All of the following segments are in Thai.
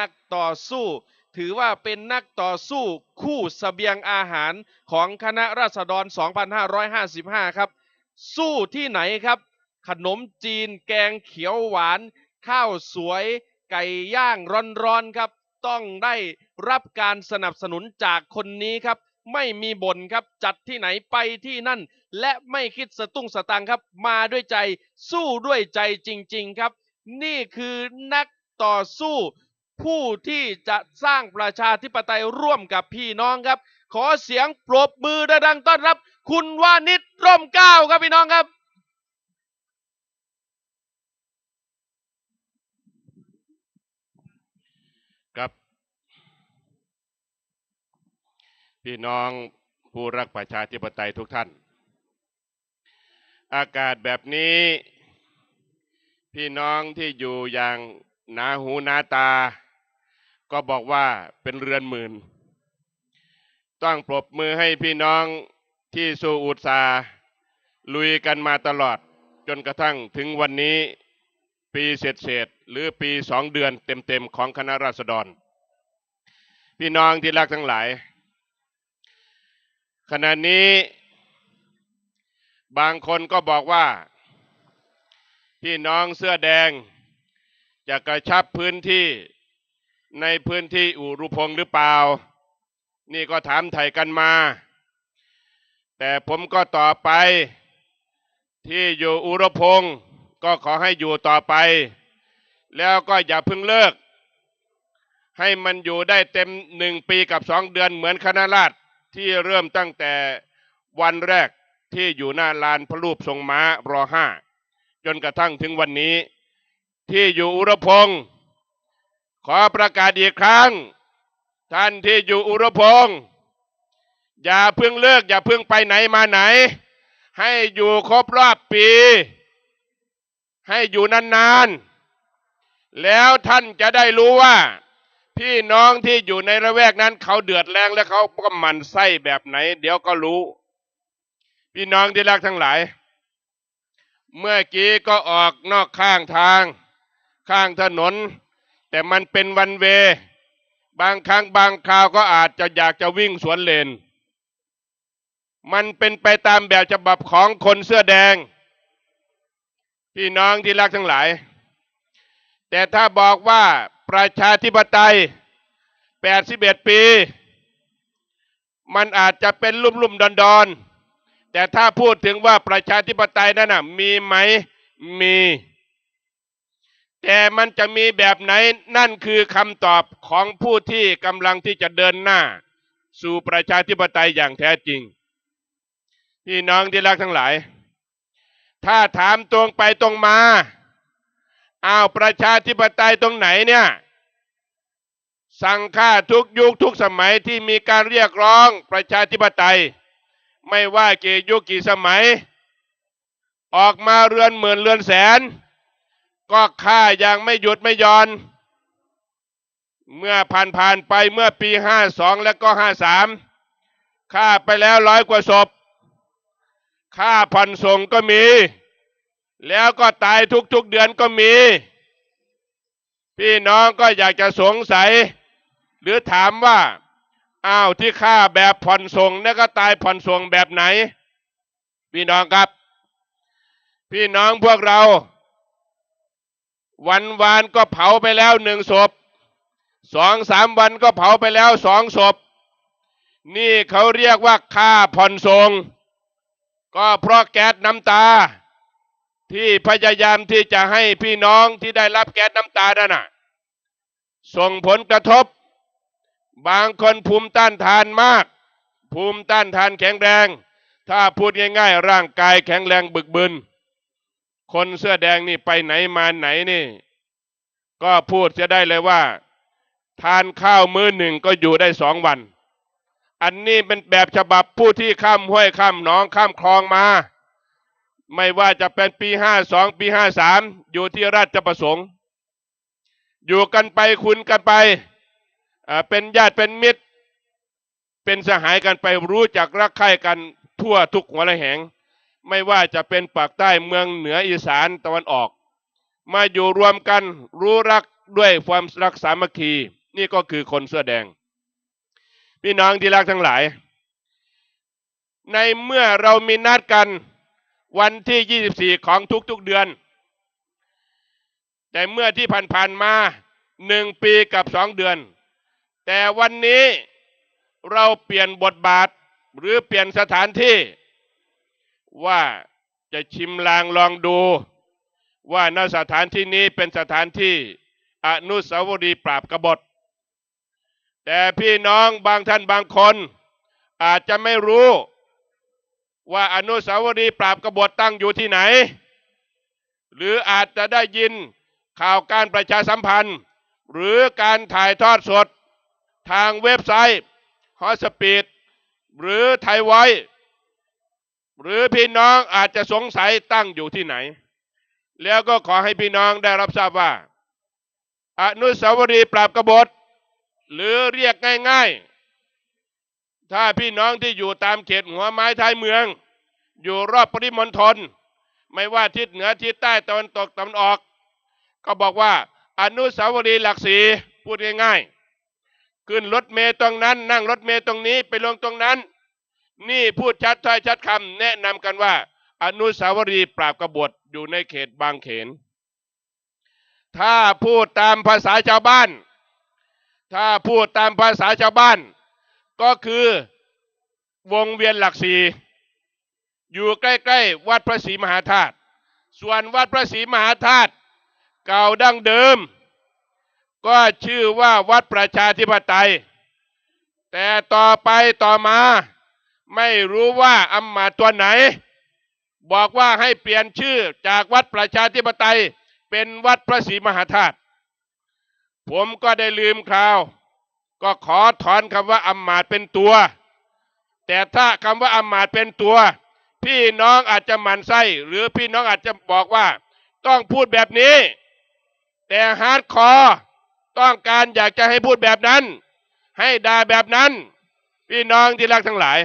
นักต่อสู้ ถือว่าเป็นนักต่อสู้คู่เสบียงอาหารของคณะราษฎร 2555 ครับ สู้ที่ไหนครับ ขนมจีน แกงเขียวหวาน ข้าวสวย ไก่ย่างร้อนๆครับ ต้องได้รับการสนับสนุนจากคนนี้ครับไม่มีบ่นครับ จัดที่ไหนไปที่นั่น และไม่คิดสตุ้งสตังครับ มาด้วยใจ สู้ด้วยใจจริง ๆ ครับ นี่คือนักต่อสู้ ผู้ที่จะสร้างประชาธิปไตยร่วมกับพี่น้องครับ ขอเสียงปรบมือดังๆต้อนรับ คุณวานิชร่มเก้าครับพี่น้องครับครับ พี่น้องผู้รักประชาธิปไตยทุกท่าน อากาศแบบนี้ พี่น้องที่อยู่อย่างหนาหูหนาตา ก็บอกว่าเป็นเรือนหมื่น ต้องปรบมือให้พี่น้องที่สู้อุตสาลุยกันมาตลอดจนกระทั่งถึงวันนี้ปีเศษเศษๆหรือปีสองเดือนเต็มๆของคณะราษฎร พี่น้องที่รักทั้งหลาย ขณะนี้บางคนก็บอกว่า พี่น้องเสื้อแดงจะกระชับพื้นที่ ในพื้นที่อุรุพงศ์หรือเปล่า นี่ก็ถามไถ่กันมา แต่ผมก็ต่อไป ที่อยู่อุรุพงศ์ก็ขอให้อยู่ต่อไป แล้วก็อย่าเพิ่งเลิก ให้มันอยู่ได้เต็มหนึ่งปีกับสองเดือนเหมือนคณะราษฎรที่เริ่มตั้งแต่วันแรกที่อยู่หน้าลานพระรูปทรงม้ารอห้าจนกระทั่งถึงวันนี้ ที่อยู่อุรพงศ์ ขอประกาศอีกครั้ง ท่านที่อยู่อุรพงศ์อย่าเพิ่งเลิก อย่าเพิ่งไปไหนมาไหน ให้อยู่ครบรอบปี ให้อยู่นานๆ แล้วท่านจะได้รู้ว่า พี่น้องที่อยู่ในระแวกนั้น เขาเดือดแรงและเขาก็มันไส้แบบไหน เดี๋ยวก็รู้ พี่น้องที่รักทั้งหลาย เมื่อกี้ก็ออกนอกข้างทาง ข้างถนน แต่มันเป็นวันเว บางครั้งบางคราวก็อาจจะอยากจะวิ่งสวนเลน มันเป็นไปตามแบบฉบับของคนเสื้อแดง พี่น้องที่รักทั้งหลาย แต่ถ้าบอกว่าประชาธิปไตย 81 ปี มันอาจจะเป็นลุ่มลุ่มดอนดอนๆแต่ถ้าพูดถึงว่าประชาธิปไตยนั้นนะมีไหมมี แต่มันจะมีแบบไหนนั่นคือคำตอบของผู้ที่กำลังที่จะเดินหน้า สู่ประชาธิปไตยอย่างแท้จริงพี่น้องที่รักทั้งหลาย ถ้าถามตรงไปตรงมาอ้าวประชาธิปไตยตรงไหนเนี่ย สั่งฆ่าทุกยุคทุกสมัยที่มีการเรียกร้องประชาธิปไตย ไม่ว่ากี่ยุคกี่สมัย ออกมาเรือนหมื่นเรือนแสน ก็ฆ่าย่างไม่หยุดไม่ย่อน เมื่อผ่านผ่านไปเมื่อปีห้าสองและก็ห้าสามฆ่าไปแล้วร้อยกว่าศพฆ่าผ่อนส่งก็มี แล้วก็ตายทุกๆเดือนก็มี พี่น้องก็อยากจะสงสัย หรือถามว่าอ้าวที่ฆ่าแบบผ่อนส่งแล้วก็ตายผ่อนส่งแบบไหน พี่น้องครับ พี่น้องพวกเรา วันวานก็เผาไปแล้วหนึ่งศพสองสามวันก็เผาไปแล้วสองศพ นี่เขาเรียกว่าฆ่าผ่อนส่งก็เพราะแก๊สน้ำตา ที่พยายามที่จะให้พี่น้องที่ได้รับแก๊สน้ำตานั่นน่ะส่งผลกระทบ บางคนภูมิต้านทานมาก ภูมิต้านทานแข็งแรง ถ้าพูดง่ายๆ ร่างกายแข็งแรงบึกบึน คนเสื้อแดงนี่ไปไหนมาไหนนี่ ก็พูดจะได้เลยว่า ทานข้าวมื้อหนึ่งก็อยู่ได้สองวัน อันนี้เป็นแบบฉบับผู้ที่ข้ามห้วยข้ามหนองข้ามคลองมา ไม่ว่าจะเป็นปีห้าสองปีห้าสามอยู่ที่ราชประสงค์ อยู่กันไปคุณกันไปเป็นญาติเป็นมิตร เป็นสหายกันไปรู้จักรักใคร่กันทั่วทุกหัวระแหง ไม่ว่าจะเป็นปากใต้เมืองเหนืออีสานตะวันออก มาอยู่รวมกันรู้รักด้วยความรักสามัคคี นี่ก็คือคนเสื้อแดง พี่น้องที่รักทั้งหลาย ในเมื่อเรามีนัดกันวันที่ 24 ของทุกๆเดือน แต่เมื่อที่ผ่านๆมาหนึ่งปีกับสองเดือน แต่วันนี้เราเปลี่ยนบทบาทหรือเปลี่ยนสถานที่ ว่าจะชิมลางลองดู ว่าณสถานที่นี้เป็นสถานที่อนุสาวรีย์ปราบกบฏ แต่พี่น้องบางท่านบางคน อาจจะไม่รู้ว่าอนุสาวรีย์ปราบกบฏตั้งอยู่ที่ไหน หรืออาจจะได้ยินข่าวการประชาสัมพันธ์ หรือการถ่ายทอดสด ทางเว็บไซต์ฮอสปีดหรือไทยไว้ หรือพี่น้องอาจจะสงสัยตั้งอยู่ที่ไหน แล้วก็ขอให้พี่น้องได้รับทราบว่า อนุสาวรีย์ปราบกบฏ หรือเรียกง่ายๆ ถ้าพี่น้องที่อยู่ตามเขตหัวไม้ท้ายเมือง อยู่รอบปริมณฑลไม่ว่าทิศเหนือทิศใต้ตะวันตกตะวันออก ก็บอกว่า อนุสาวรีย์หลักสีพูดง่ายๆ ขึ้นรถเมล์ตรงนั้น นั่งรถเมล์ตรงนี้ไปลงตรงนั้น นี่พูดชัดถ้อยชัดคำแนะนำกันว่า อนุสาวรีย์ปราบกบฏอยู่ในเขตบางเขน ถ้าพูดตามภาษาชาวบ้าน ถ้าพูดตามภาษาชาวบ้าน ก็คือวงเวียนหลักสี่อยู่ใกล้ๆ วัดพระศรีมหาธาตุส่วนวัดพระศรีมหาธาตุเก่าดั้งเดิม ก็ชื่อว่าวัดประชาธิปไตย แต่ต่อไปต่อมา ไม่รู้ว่าอำมมาตัวไหน บอกว่าให้เปลี่ยนชื่อจากวัดประชาธิปไตย เป็นวัดพระศรีมหาธาตุผมก็ได้ลืมคราว ก็ขอถอนคำว่าอำมมาตเป็นตัว แต่ถ้าคำว่าอำมมาตเป็นตัว พี่น้องอาจจะหมั่นไส้หรือพี่น้องอาจจะบอกว่า ต้องพูดแบบนี้ แต่ฮาร์ดคอร์ต้องการอยากจะให้พูดแบบนั้น ให้ด่าแบบนั้น พี่น้องที่รักทั้งหลาย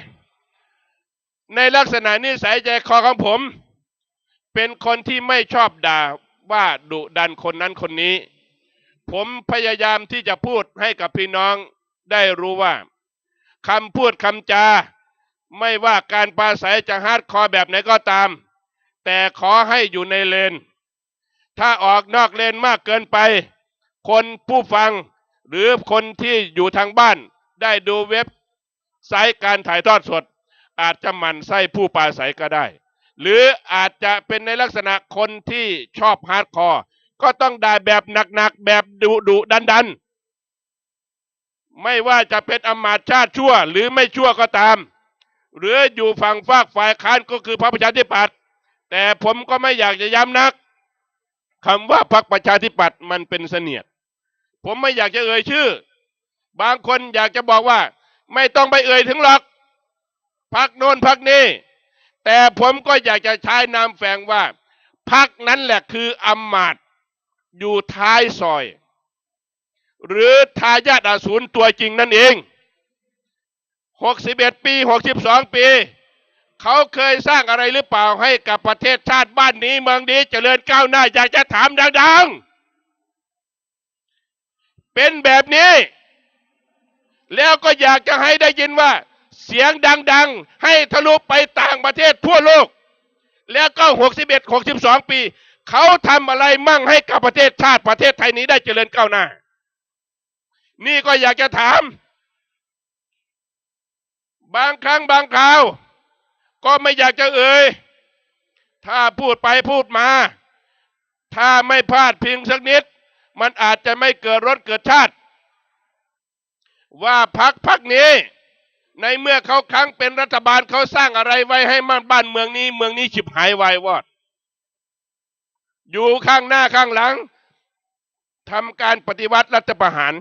ในลักษณะนิสัยใจคอของผม เป็นคนที่ไม่ชอบด่าว่าดุดันคนนั้นคนนี้ ผมพยายามที่จะพูดให้กับพี่น้องได้รู้ว่าคำพูดคำจา ไม่ว่าการปราศัยจะฮาร์ดคอแบบไหนก็ตาม แต่ขอให้อยู่ในเลน ถ้าออกนอกเลนมากเกินไป คนผู้ฟังหรือคนที่อยู่ทางบ้านได้ดูเว็บไซต์การถ่ายทอดสด อาจจะหมั่นไส้ผู้ปราศัยก็ได้ หรืออาจจะเป็นในลักษณะคนที่ชอบฮาร์ดคอร์ก็ต้องด่าแบบหนักๆ แบบดุดุดันดันๆไม่ว่าจะเป็นอำมาตชาติชั่ว หรือไม่ชั่วก็ตาม หรืออยู่ฝั่งฝากฝ่ายค้านก็คือพรรคประชาธิปัตย์แต่ผมก็ไม่อยากจะย้ำนักคำว่าพรรคประชาธิปัตย์มันเป็นเสนียด ผมไม่อยากจะเอ่ยชื่อ บางคนอยากจะบอกว่า ไม่ต้องไปเอ่ยถึงหรอก พักโน้นพักนี้ แต่ผมก็อยากจะใช้นามแฝงว่าพักนั้นแหละคืออำมาตย์อยู่ท้ายซอย หรือทายาทอสูรตัวจริงนั่นเอง61ปี62ปี เขาเคยสร้างอะไรหรือเปล่าให้กับประเทศชาติบ้านนี้เมืองนี้เจริญก้าวหน้า อยากจะถามดังๆ เป็นแบบนี้ แล้วก็อยากจะให้ได้ยินว่า เสียงดังๆ ให้ทะลุไปต่างประเทศทั่วโลก แล้วก็ 61 62 ปี เขาทำอะไรมั่งให้กับประเทศชาติประเทศไทยนี้ได้เจริญก้าวหน้า นี่ก็อยากจะถาม บางครั้งบางคราว ก็ไม่อยากจะเอ่ย ถ้าพูดไปพูดมา ถ้าไม่พลาดพียงสักนิด มันอาจจะไม่เกิดรถเกิดชาติ ว่าพักพักนี้ ในเมื่อเขาครั้งเป็นรัฐบาลเขาสร้างอะไรไว้ให้มันบ้านเมืองนี้ เมืองนี้ฉิบหายวายวอด อยู่ข้างหน้าข้างหลังทำการปฏิวัติรัฐประหาร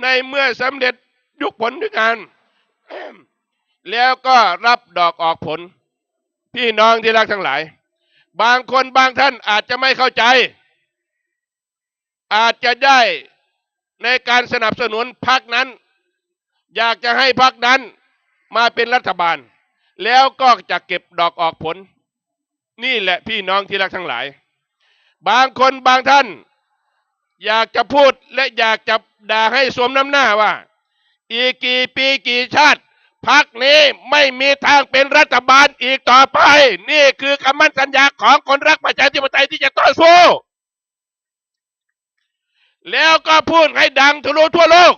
ในเมื่อสำเร็จยุคผลด้วยกัน แล้วก็รับดอกออกผล พี่น้องที่รักทั้งหลาย บางคนบางท่านอาจจะไม่เข้าใจ อาจจะได้ในการสนับสนุนพรรคนั้น อยากจะให้พรรคนั้นมาเป็นรัฐบาล แล้วก็จะเก็บดอกออกผล นี่แหละพี่น้องที่รักทั้งหลาย บางคนบางท่าน อยากจะพูดและอยากจะด่าให้สวมน้ำหน้าว่า อีกกี่ปีกี่ชาติพักนี้ไม่มีทางเป็นรัฐบาลอีกต่อไป นี่คือคำมั่นสัญญาของคนรักประชาธิปไตยที่จะต่อสู้แล้วก็พูดให้ดังทะลุทั่วโลก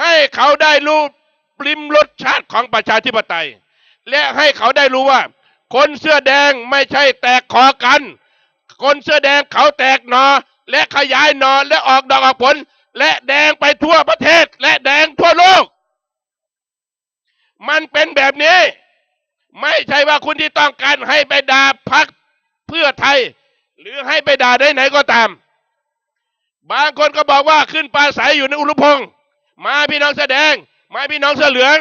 ให้เขาได้รู้ริมรสชาติของประชาธิปไตย และให้เขาได้รู้ว่า คนเสื้อแดงไม่ใช่แตกคอกัน คนเสื้อแดงเขาแตกหนอ และขยายหนอและออกดอกออกผล และแดงไปทั่วประเทศ และแดงทั่วโลก มันเป็นแบบนี้ ไม่ใช่ว่าคุณที่ต้องการให้ไปด่าพักเพื่อไทย หรือให้ไปด่าได้ไหนก็ตาม บางคนก็บอกว่าขึ้นปลาใสอยู่ในอุรุพงษ์ มาพี่น้องแสอแดง มาพี่น้องเสื้อเหลือง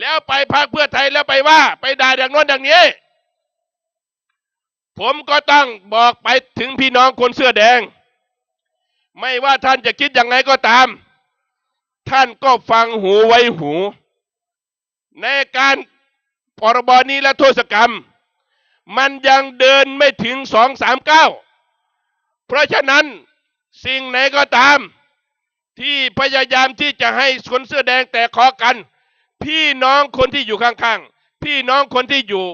แล้วไปพักเพื่อไทยแล้วไปว่า ไปด่าดังโน้นดังนี้ ผมก็ต้องบอกไปถึงพี่น้องคนเสื้อแดง ไม่ว่าท่านจะคิดยังไงก็ตาม ท่านก็ฟังหูไว้หู ในการพรบนี้และโทษกรรม มันยังเดินไม่ถึงสองสามเก้าเพราะฉะนั้นสิ่งไหนก็ตาม ที่พยายามที่จะให้คนเสื้อแดงแตกคอกัน พี่น้องคนที่อยู่ข้างๆ พี่น้องคนที่อยู่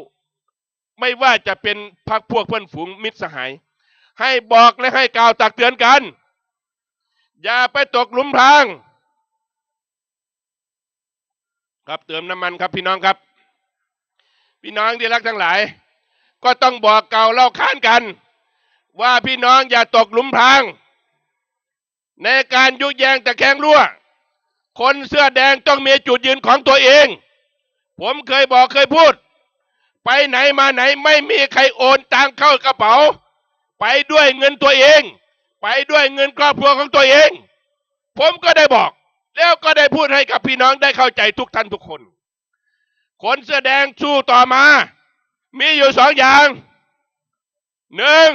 ไม่ว่าจะเป็นพักพวกเพื่อนฝูงมิตรสหาย ให้บอกและให้กล่าวตักเตือนกัน อย่าไปตกหลุมพราง ครับเติมน้ำมันครับพี่น้องครับ พี่น้องที่รักทั้งหลาย ก็ต้องบอกเกล่าวเล่าค้านกัน ว่าพี่น้องอย่าตกหลุมพราง ในการยุแยงตะแคงรั่ว คนเสื้อแดงต้องมีจุดยืนของตัวเอง ผมเคยบอกเคยพูด ไปไหนมาไหนไม่มีใครโอนตังเข้ากระเป๋า ไปด้วยเงินตัวเอง ไปด้วยเงินครอบครัวของตัวเอง ผมก็ได้บอก แล้วก็ได้พูดให้กับพี่น้องได้เข้าใจทุกท่านทุกคน คนเสื้อแดงสู้ต่อมา มีอยู่สองอย่างหนึ่ง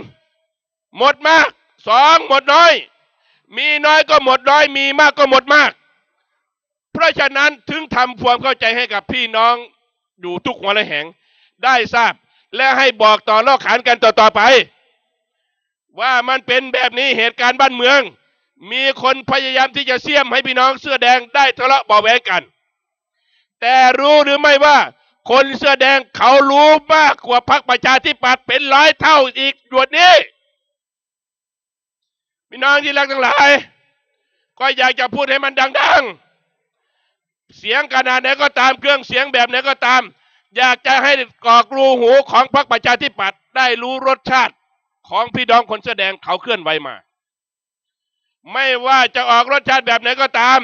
หมดมากสองหมดน้อย มีน้อยก็หมดน้อย มีมากก็หมดมาก เพราะฉะนั้นถึงทำความเข้าใจให้กับพี่น้องอยู่ทุกหัวและแห่งได้ทราบ และให้บอกต่อเล่าขานกันต่อๆไป ว่ามันเป็นแบบนี้เหตุการณ์บ้านเมือง มีคนพยายามที่จะเสี่ยมให้พี่น้องเสื้อแดงได้ทะเลาะเบาะแวงกัน แต่รู้หรือไม่ว่า คนเสื้อแดงเขารู้มากกว่าพรรคประชาธิปัตย์เป็นร้อยเท่าอีกดวดนี้ พี่น้องที่รักทั้งหลาย ก็อยากจะพูดให้มันดัง ๆ เสียงขนาดไหนก็ตามเครื่องเสียงแบบไหนก็ตาม อยากจะให้กรอกรูหูของพรรคประชาธิปัตย์ได้รู้รสชาติของพี่น้องคนเสื้อแดงเขาเคลื่อนไหวมา ไม่ว่าจะออกรสชาติแบบไหนก็ตาม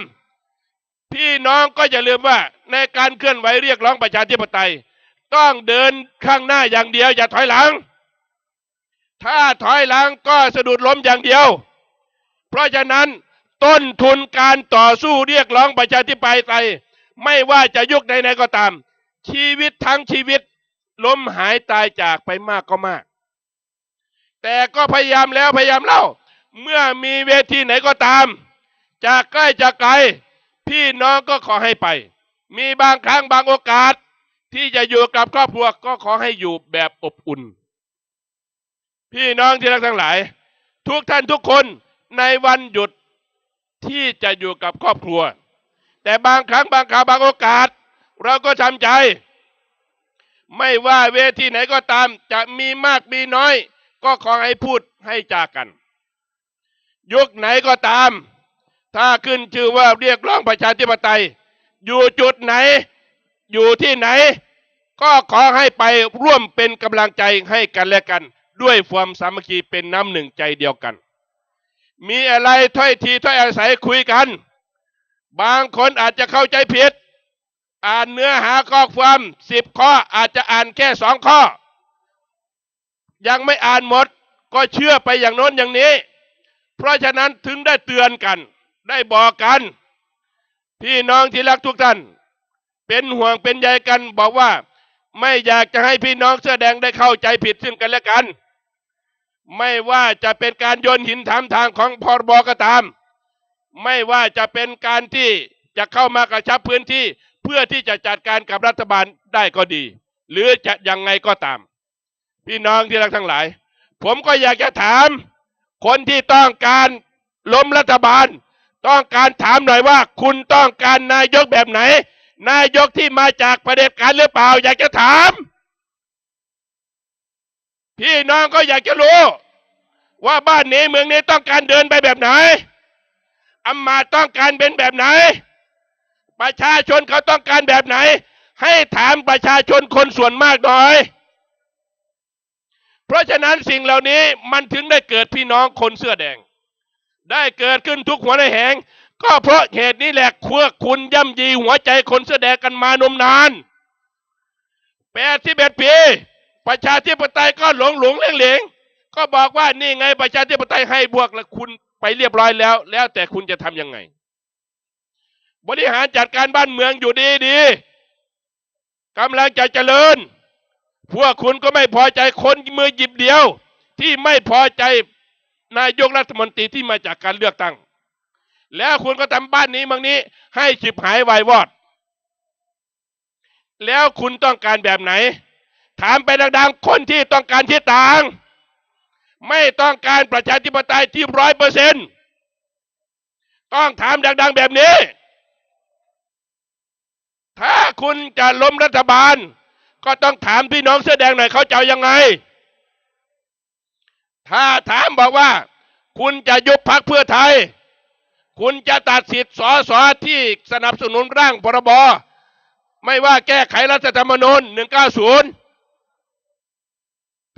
พี่น้องก็อย่าลืมว่าในการเคลื่อนไหวเรียกร้องประชาธิปไตย ต้องเดินข้างหน้าอย่างเดียวอย่าถอยหลังถ้าถอยหลังก็สะดุดล้มอย่างเดียว เพราะฉะนั้นต้นทุนการต่อสู้เรียกร้องประชาธิปไตยไม่ว่าจะยุคใดๆก็ตาม ชีวิตทั้งชีวิต ล้มหายตายจากไปมากก็มาก แต่ก็พยายามแล้วพยายามเล่า เมื่อมีเวทีไหนก็ตาม จากใกล้จากไกล พี่น้องก็ขอให้ไป มีบางครั้งบางโอกาส ที่จะอยู่กับครอบครัวก็ขอให้อยู่แบบอบอุ่น พี่น้องที่รักทั้งหลาย ทุกท่านทุกคน ในวันหยุดที่จะอยู่กับครอบครัว แต่บางครั้งบางคราวบางโอกาส เราก็ทำใจ ไม่ว่าเวทีไหนก็ตามจะมีมากมีน้อย ก็ขอให้พูดให้จากัน ยุคไหนก็ตาม ถ้าขึ้นชื่อว่าเรียกร้องประชาธิปไตย อยู่จุดไหน อยู่ที่ไหน ก็ขอให้ไปร่วมเป็นกำลังใจให้กันและกัน ด้วยความสามัคคีเป็นน้ำหนึ่งใจเดียวกัน มีอะไรถ้อยทีถ้อยอาศัยคุยกัน บางคนอาจจะเข้าใจผิด อ่านเนื้อหาข้อความสิบข้ออาจจะอ่านแค่สองข้อ ยังไม่อ่านหมดก็เชื่อไปอย่างโน้นอย่างนี้ เพราะฉะนั้นถึงได้เตือนกัน ได้บอกกัน พี่น้องที่รักทุกท่าน เป็นห่วงเป็นใยกันบอกว่า ไม่อยากจะให้พี่น้องเสื้อแดงได้เข้าใจผิดซึ่งกันและกัน ไม่ว่าจะเป็นการโยนหินถามทางของพรบก็ตาม ไม่ว่าจะเป็นการที่จะเข้ามากระชับพื้นที่เพื่อที่จะจัดการกับรัฐบาลได้ก็ดี หรือจะยังไงก็ตาม พี่น้องที่รักทั้งหลาย ผมก็อยากจะถาม คนที่ต้องการล้มรัฐบาล ต้องการถามหน่อยว่า คุณต้องการนายกแบบไหน นายกที่มาจากประเด็จการหรือเปล่า อยากจะถาม พี่น้องก็อยากจะรู้ ว่าบ้านนี้เมืองนี้ต้องการเดินไปแบบไหนอำมาต้องการเป็นแบบไหน ประชาชนเขาต้องการแบบไหน ให้ถามประชาชนคนส่วนมากหน่อย เพราะฉะนั้นสิ่งเหล่านี้มันถึงได้เกิดพี่น้องคนเสื้อแดง ได้เกิดขึ้นทุกหัวในแหง ก็เพราะเหตุนี้แหละพวกคุณย่ำยีหัวใจคนเสื้อแดงกันมานมนานแปดสิบเอ็ดปี ประชาธิปไตยก็หลงหลงเหลงเหลงก็บอกว่านี่ไงประชาธิปไตยให้บวกแล้วคุณไปเรียบร้อยแล้ว แล้วแต่คุณจะทำยังไง บริหารจัดการบ้านเมืองอยู่ดีดีกำลังจะเจริญ พวกคุณก็ไม่พอใจคนมือหยิบเดียว ที่ไม่พอใจนายกรัฐมนตรีที่มาจากการเลือกตั้ง แล้วคุณก็ทำบ้านนี้เมืองนี้ ให้ฉิบหายวายวอด แล้วคุณต้องการแบบไหน ถามไปดังๆ คนที่ต้องการที่ต่าง ไม่ต้องการประชาธิปไตยที่ร้อยเปอร์เซ็นต์ต้องถามดัง ๆ แบบนี้ ถ้าคุณจะล้มรัฐบาล ก็ต้องถามพี่น้องเสื้อแดงหน่อยเขาจะยังไง ถ้าถามบอกว่า คุณจะยุบพักเพื่อไทย คุณจะตัดสิทธิ์สอสอที่สนับสนุนร่างพรบไม่ว่าแก้ไขรัฐธรรมนูญ190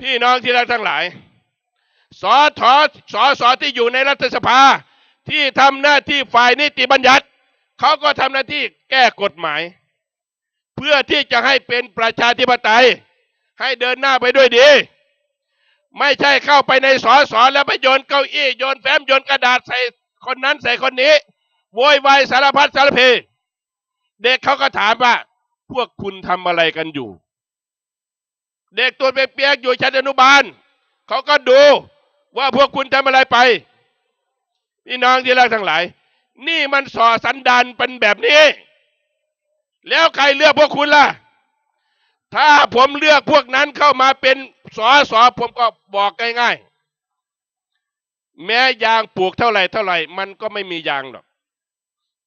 พี่น้องที่รักทั้งหลายสอทอสอสอที่อยู่ในรัฐสภา ที่ทำหน้าที่ฝ่ายนิติบัญญัติเขาก็ทำหน้าที่แก้กฎหมาย เพื่อที่จะให้เป็นประชาธิปไตย ให้เดินหน้าไปด้วยดี ไม่ใช่เข้าไปในสอสอแล้วไปโยนเก้าอี้โยนแฟ้มโยนกระดาษใส่คนนั้นใส่คนนี้โวยวายสารพัดสารเพ เด็กเขาก็ถามว่า พวกคุณทำอะไรกันอยู่ เด็กตัวเปียกๆอยู่ชั้นอนุบาลเขาก็ดูว่าพวกคุณทำอะไรไป พี่น้องที่รักทั้งหลาย นี่มันส่อสันดานเป็นแบบนี้ แล้วใครเลือกพวกคุณล่ะ ถ้าผมเลือกพวกนั้นเข้ามาเป็นสอสอผมก็บอกง่ายๆ แม้ยางปลูกเท่าไหร่เท่าไหร่ มันก็ไม่มียางหรอก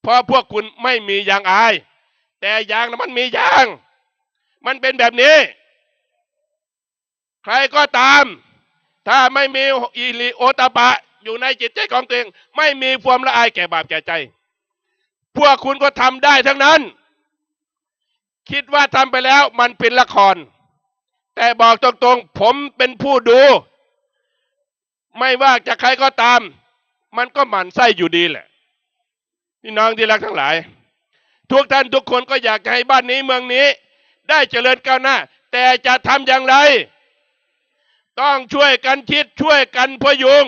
เพราะพวกคุณไม่มียางอาย แต่ยางนะมันมียาง มันเป็นแบบนี้ ใครก็ตาม ถ้าไม่มีอิริโอตปปะอยู่ในจิตใจของตัวเอง ไม่มีความละอายแก่บาปแก่ใจ พวกคุณก็ทำได้ทั้งนั้น คิดว่าทำไปแล้วมันเป็นละคร แต่บอกตรงๆ ผมเป็นผู้ดู ไม่ว่าจะใครก็ตาม มันก็หมั่นไส้อยู่ดีแหละพี่น้องที่รักทั้งหลาย ทุกท่านทุกคนก็อยากให้บ้านนี้เมืองนี้ ได้เจริญก้าวหน้า แต่จะทำอย่างไร ต้องช่วยกันคิดช่วยกันพยุง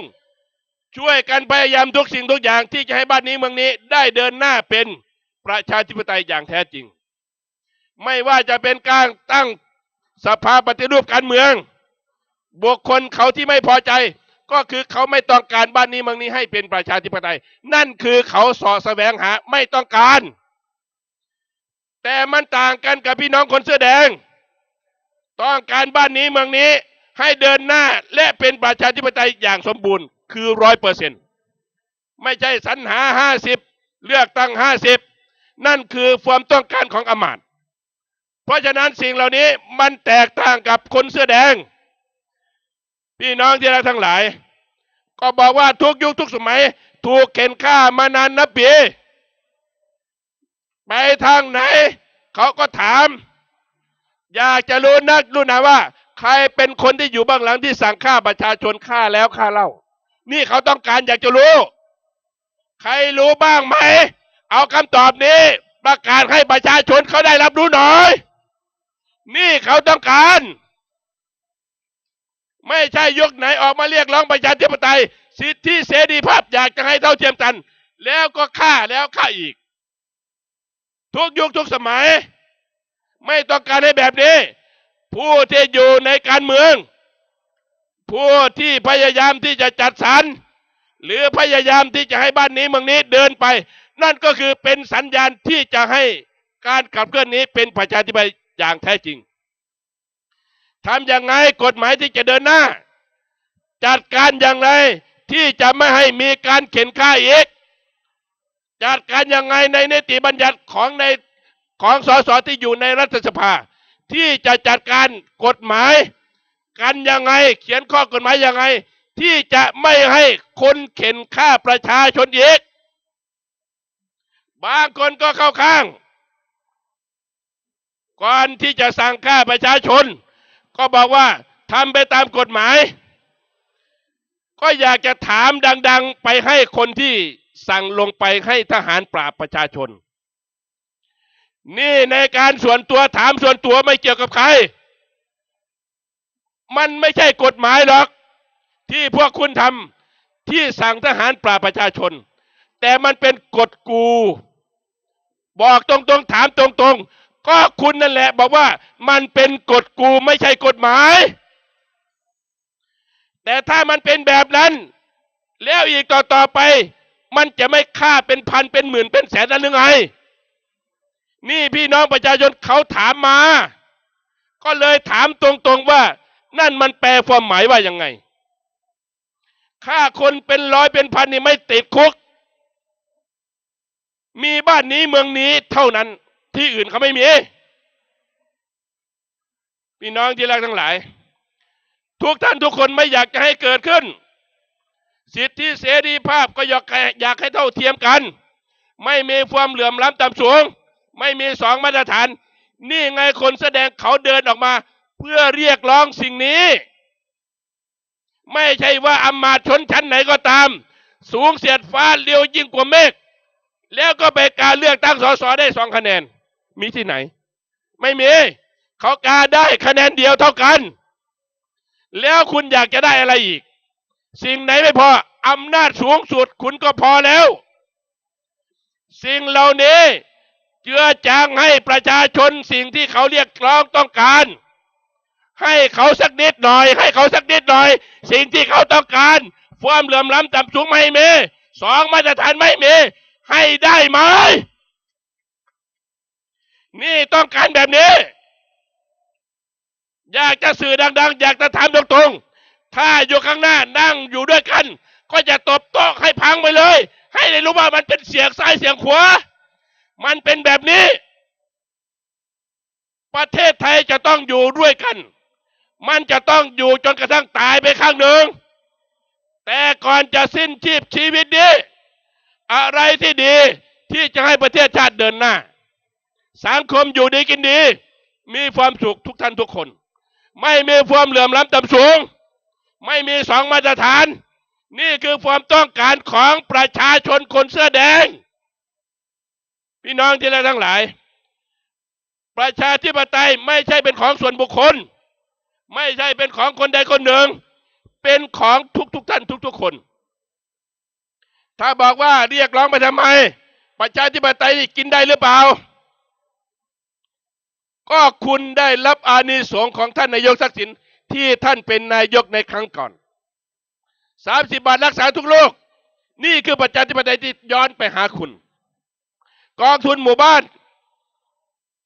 ช่วยกันพยายามทุกสิ่งทุกอย่างที่จะให้บ้านนี้เมืองนี้ได้เดินหน้าเป็นประชาธิปไตยอย่างแท้จริง ไม่ว่าจะเป็นการตั้งสภาปฏิรูปการเมือง บุคคลเขาที่ไม่พอใจ ก็คือเขาไม่ต้องการบ้านนี้เมืองนี้ให้เป็นประชาธิปไตย นั่นคือเขาสอแสวงหาไม่ต้องการ แต่มันต่างกันกับพี่น้องคนเสื้อแดง ต้องการบ้านนี้เมืองนี้ ให้เดินหน้าและเป็นประชาธิปไตยอย่างสมบูรณ์คือร้อยเปอร์เซ็นต์ไม่ใช่สรรหาห้าสิบเลือกตั้งห้าสิบนั่นคือความต้องการของอมาตเพราะฉะนั้นสิ่งเหล่านี้มันแตกต่างกับคนเสื้อแดง พี่น้องที่รักทั้งหลาย ก็บอกว่าทุกยุคทุกสมัย ถูกเข็นฆ่ามานานนับปีไปทางไหน เขาก็ถาม อยากจะรู้นักรู้หนาว่า ใครเป็นคนที่อยู่เบื้องหลังที่สั่งฆ่าประชาชนฆ่าแล้วฆ่าเล่า นี่เขาต้องการอยากจะรู้ ใครรู้บ้างไหม เอาคำตอบนี้ ประกาศให้ประชาชนเขาได้รับรู้หน่อย นี่เขาต้องการ ไม่ใช่ยุคไหนออกมาเรียกร้องประชาธิปไตย สิทธิเสรีภาพอยากจะให้เท่าเทียมกัน แล้วก็ฆ่าแล้วฆ่าอีก ทุกยุคทุกสมัย ไม่ต้องการให้แบบนี้ ผู้ที่อยู่ในการเมือง ผู้ที่พยายามที่จะจัดสรรหรือพยายามที่จะให้บ้านนี้เมืองนี้เดินไป นั่นก็คือเป็นสัญญาณที่จะให้การขับเคลื่อนนี้เป็นประชาธิปไตยอย่างแท้จริงทำอย่างไงกฎหมายที่จะเดินหน้า จัดการอย่างไรที่จะไม่ให้มีการเข็นฆ่าอีกจัดการยังไงในนิติบัญญัติของในของสสที่อยู่ในรัฐสภา ที่จะจัดการกฎหมาย กันยังไง เขียนข้อกฎหมายยังไง ที่จะไม่ให้คนเข็นฆ่าประชาชนอีกบางคนก็เข้าข้าง ก่อนที่จะสั่งฆ่าประชาชน ก็บอกว่าทำไปตามกฎหมาย ก็อยากจะถามดัง ๆ ไปให้คนที่สั่งลงไปให้ทหารปราบประชาชน นี่ในการส่วนตัวถามส่วนตัวไม่เกี่ยวกับใคร มันไม่ใช่กฎหมายหรอก ที่พวกคุณทำที่สั่งทหารปราบประชาชน แต่มันเป็นกฎกู บอกตรงๆถามตรงๆ ก็คุณนั่นแหละบอกว่ามันเป็นกฎกูไม่ใช่กฎหมาย แต่ถ้ามันเป็นแบบนั้น แล้วอีกต่อๆไป มันจะไม่ฆ่าเป็นพันเป็นหมื่นเป็นแสนนั้นหรือไง นี่พี่น้องประชาชนเขาถามมา ก็เลยถามตรงๆว่า นั่นมันแปลความหมายว่ายังไงฆ่าคนเป็นร้อยเป็นพันนี่ไม่ติดคุก มีบ้านนี้เมืองนี้เท่านั้นที่อื่นเขาไม่มี พี่น้องที่รักทั้งหลาย ทุกท่านทุกคนไม่อยากจะให้เกิดขึ้น สิทธิเสรีภาพก็อยากให้อยากให้เท่าเทียมกัน ไม่มีความเหลื่อมล้ำต่ำสูง ไม่มีสองมาตรฐาน นี่ไงคนแสดงเขาเดินออกมา เพื่อเรียกร้องสิ่งนี้ ไม่ใช่ว่าอำมาตย์ชนชั้นไหนก็ตาม สูงเสียดฟ้าเร็วยิ่งกว่าเมฆแล้วก็ไปการเลือกตั้งสสได้สองคะแนน มีที่ไหน ไม่มี เขากาได้คะแนนเดียวเท่ากัน แล้วคุณอยากจะได้อะไรอีก สิ่งไหนไม่พออำนาจสูงสุดคุณก็พอแล้ว สิ่งเหล่านี้ เจือจางให้ประชาชนสิ่งที่เขาเรียกร้องต้องการ ให้เขาสักนิดหน่อย ให้เขาสักนิดหน่อย สิ่งที่เขาต้องการความเหลื่อมล้ำต่ำสูงไม่มีสองมาตรฐานไม่มีให้ได้ไหมนี่ต้องการแบบนี้ อยากจะสื่อดัง ๆ อยากจะถามตรงๆ ถ้าอยู่ข้างหน้านั่งอยู่ด้วยกัน ก็จะตบโต๊ะให้พังไปเลย ให้ได้รู้ว่ามันเป็นเสียงซ้ายเสียงขวา มันเป็นแบบนี้ ประเทศไทยจะต้องอยู่ด้วยกัน มันจะต้องอยู่จนกระทั่งตายไปข้างหนึ่ง แต่ก่อนจะสิ้นชีพชีวิตนี้ อะไรที่ดีที่จะให้ประเทศชาติเดินหน้า สังคมอยู่ดีกินดี มีความสุขทุกท่านทุกคน ไม่มีความเหลื่อมล้ำต่ำสูง ไม่มีสองมาตรฐาน นี่คือความต้องการของประชาชนคนเสื้อแดง พี่น้องที่รักทั้งหลาย ประชาธิปไตยไม่ใช่เป็นของส่วนบุคคล ไม่ใช่เป็นของคนใดคนหนึ่ง เป็นของทุกๆทท่านทุกๆคน ถ้าบอกว่าเรียกร้องไปทำไม ประชาธิปไตยกินได้หรือเปล่า ก็คุณได้รับอานิสงส์ของท่านนายกทักษิณที่ท่านเป็นนายกในครั้งก่อนสามสิบบาทรักษาทุกโรคนี่คือประชาธิปไตยที่ย้อนไปหาคุณ กองทุนหมู่บ้าน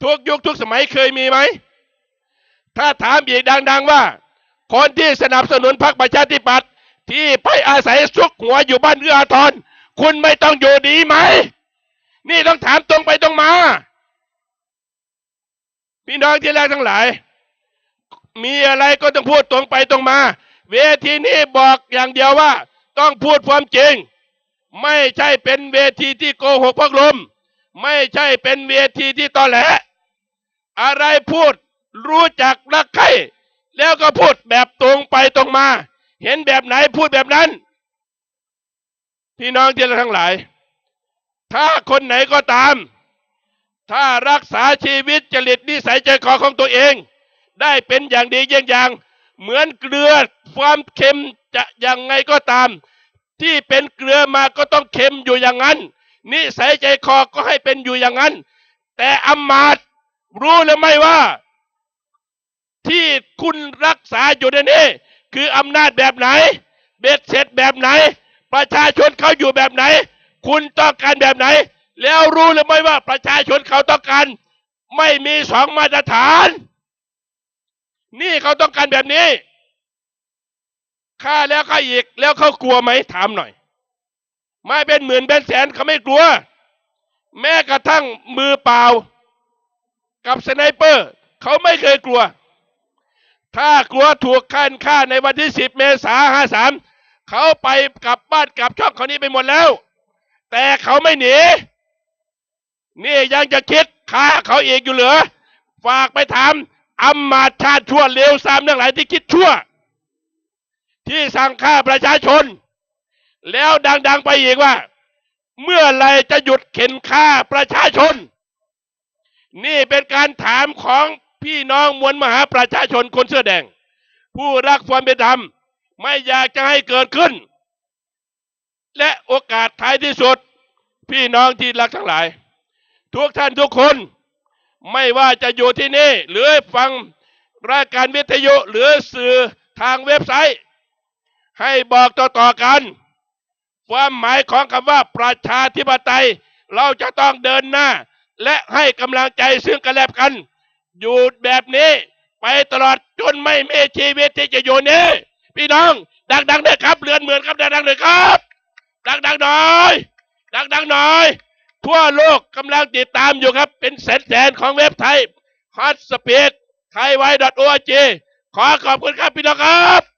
ทุกยุคทุกสมัยเคยมีไหม ถ้าถามอีกดัง ๆว่า คนที่สนับสนุนพรรคประชาธิปัตย์ที่ไปอาศัยซุกหัวอยู่บ้านเอื้ออาทรคุณไม่ต้องอยู่ดีไหม นี่ต้องถามตรงไปตรงมา พี่น้องที่แรกทั้งหลาย มีอะไรก็ต้องพูดตรงไปตรงมา เวทีนี้บอกอย่างเดียวว่า ต้องพูดความจริง ไม่ใช่เป็นเวทีที่โกหกพักลม ไม่ใช่เป็นเวทีที่ตอแหล อะไรพูดรู้จักรักใครแล้วก็พูดแบบตรงไปตรงมา เห็นแบบไหนพูดแบบนั้น พี่น้องที่รักทั้งหลาย ถ้าคนไหนก็ตาม ถ้ารักษาชีวิตจริตนิสัยใจคอของตัวเอง ได้เป็นอย่างดีเยี่ยงอย่าง เหมือนเกลือความเค็มจะยังไงก็ตาม ที่เป็นเกลือมาก็ต้องเค็มอยู่อย่างนั้น นิสัยใจคอก็ให้เป็นอยู่อย่างนั้น แต่อำมาตรู้หรือไม่ว่า ที่คุณรักษาอยู่ในนี้คืออำนาจแบบไหน เบ็ดเสร็จแบบไหน ประชาชนเขาอยู่แบบไหน คุณต้องการแบบไหน แล้วรู้หรือไม่ว่าประชาชนเขาต้องการ ไม่มีสองมาตรฐาน นี่เขาต้องการแบบนี้ฆ่าแล้วฆ่าอีกแล้วเขากลัวไหมถามหน่อย ไม่เป็นหมื่นเป็นแสนเขาไม่กลัว แม้กระทั่งมือเปล่า กับสไนเปอร์ เขาไม่เคยกลัว ถ้ากลัวถูกฆ่าฆ่าในวันที่ 10 เมษาห้าสามเขาไปกลับบ้านกลับช่องเขานี้ไปหมดแล้ว แต่เขาไม่หนีนี่ยังจะคิดฆ่าเขาอีกอยู่เหรอฝากไปถามอำมมาชาติชั่วเลวซามทั้งหลายที่คิดชั่ว ที่สั่งฆ่าประชาชน แล้วดัง ๆไปอีกว่า เมื่อไรจะหยุดเข็นฆ่าประชาชน นี่เป็นการถามของพี่น้องมวลมหาประชาชนคนเสื้อแดง ผู้รักความเป็นธรรม ไม่อยากจะให้เกิดขึ้น และโอกาสท้ายที่สุด พี่น้องที่รักทั้งหลาย ทุกท่านทุกคน ไม่ว่าจะอยู่ที่นี่ หรือฟังรายการวิทยุหรือสื่อทางเว็บไซต์ ให้บอกต่อๆกัน ความหมายของคำว่าประชาธิปไตย เราจะต้องเดินหน้า และให้กำลังใจซึ่งกันและกัน อยู่แบบนี้ไปตลอดจนไม่มีชีวิตที่จะอยู่นี้พี่น้องดังๆเลยครับเรือนเหมือนครับดังๆเลยครับ ดังๆหน่อยดังๆหน่อย ทั่วโลกกำลังติดตามอยู่ครับ เป็นแสนๆของเว็บไทยฮอตสปีดไทยไวดอทโอจีขอขอบคุณครับพี่น้องครับ